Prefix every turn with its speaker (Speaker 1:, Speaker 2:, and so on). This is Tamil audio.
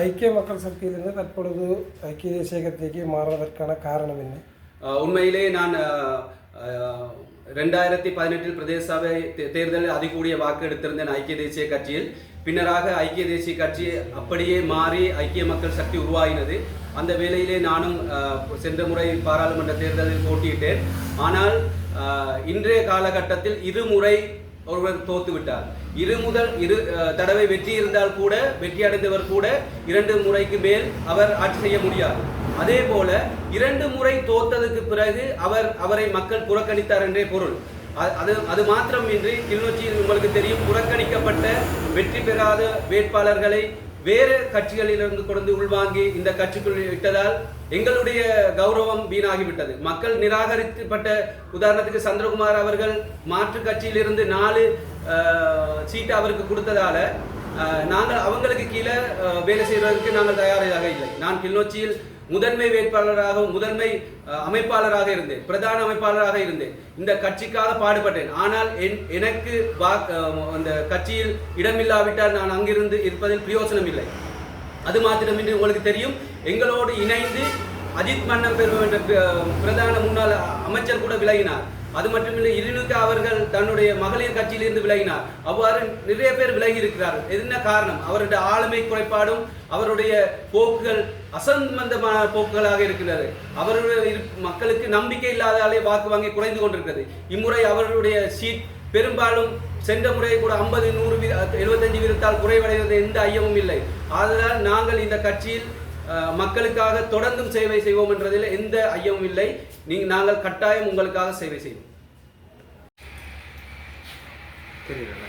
Speaker 1: ஐக்கிய மக்கள் சக்தியிலிருந்து தற்பொழுது ஐக்கிய தேசிய கட்சிக்கு மாறுவதற்கான காரணம் என்ன?
Speaker 2: உண்மையிலே நான் ரெண்டாயிரத்தி பதினெட்டில் பிரதேச சபை தேர்தலில் அதிகூடிய வாக்கு எடுத்திருந்தேன் ஐக்கிய தேசிய கட்சியில். பின்னராக ஐக்கிய தேசிய கட்சி அப்படியே மாறி ஐக்கிய மக்கள் சக்தி உருவாகினது. அந்த வேளையிலே நானும் சென்ற முறை பாராளுமன்ற தேர்தலில் போட்டியிட்டேன். ஆனால் இன்றைய காலகட்டத்தில் இருமுறை ஒருவர் தோத்து விட்டார். இரு முதல் இரு அஹ், தடவை வெற்றி இருந்தால் கூட வெற்றி அடைந்தவர் கூட இரண்டு முறைக்கு மேல் அவர் ஆட்சி செய்ய முடியாது. அதே போல இரண்டு முறை தோத்ததுக்கு பிறகு அவர் அவரை மக்கள் புறக்கணித்தார் என்றே பொருள். அது அது அது மாத்திரமின்றி கிளிநொச்சியில் உங்களுக்கு தெரியும் புறக்கணிக்கப்பட்ட வெற்றி பெறாத வேட்பாளர்களை வேறு கட்சிகளிலிருந்து கொண்டு உள்வாங்கி இந்த கட்சிக்குள் இட்டதால் எங்களுடைய கௌரவம் வீணாகிவிட்டது. மக்கள் நிராகரிக்கப்பட்ட உதாரணத்துக்கு சந்திரகுமார் அவர்கள் மாற்று கட்சியிலிருந்து நாலு சீட்டு அவருக்கு கொடுத்ததால நாங்கள் அவங்களுக்கு கீழே வேலை செய்வதற்கு நாங்கள் தயாராக இல்லை. நான் கிளிநொச்சியில் முதன்மை வேட்பாளராக முதன்மை அமைப்பாளராக இருந்தேன். பிரதான அமைப்பாளராக இருந்தேன். இந்த கட்சிக்காக பாடுபட்டேன். ஆனால் என் எனக்கு அந்த கட்சியில் இடமில்லாவிட்டால் நான் அங்கிருந்து இருப்பதில் பிரயோசனம் இல்லை. அது மாத்திரமின்றி உங்களுக்கு தெரியும் எங்களோடு இணைந்து அஜித் மன்னம் பெருமை என்ற பிரதான முன்னாள் அமைச்சர் கூட விலகினார். அது மட்டுமில்லை இருநூத்தி அவர்கள் தன்னுடைய மகளிர் கட்சியிலிருந்து விலகினார். அவ்வாறு நிறைய பேர் விலகி இருக்கிறார்கள். என்ன காரணம்? அவருடைய ஆளுமை குறைபாடும் அவருடைய போக்குகள் அசம்பந்தமான போக்குகளாக இருக்கிறது அவருடைய மக்களுக்கு நம்பிக்கை இல்லாதாலே வாக்கு வாங்கி குறைந்து கொண்டிருக்கிறது. இம்முறை அவர்களுடைய சீட் பெரும்பாலும் சென்ற முறை கூட ஐம்பது நூறு வீத எழுபத்தஞ்சு வீதத்தால் குறைவடைவது எந்த ஐயமும் இல்லை. ஆதலால் நாங்கள் இந்த கட்சியில் மக்களுக்காக தொடர்ந்தும் சேவை செய்வோம் என்றதில் எந்த ஐயமும் இல்லை. நீங்க நாங்கள் கட்டாயம் உங்களுக்காக சேவை செய்வோம். தெரியல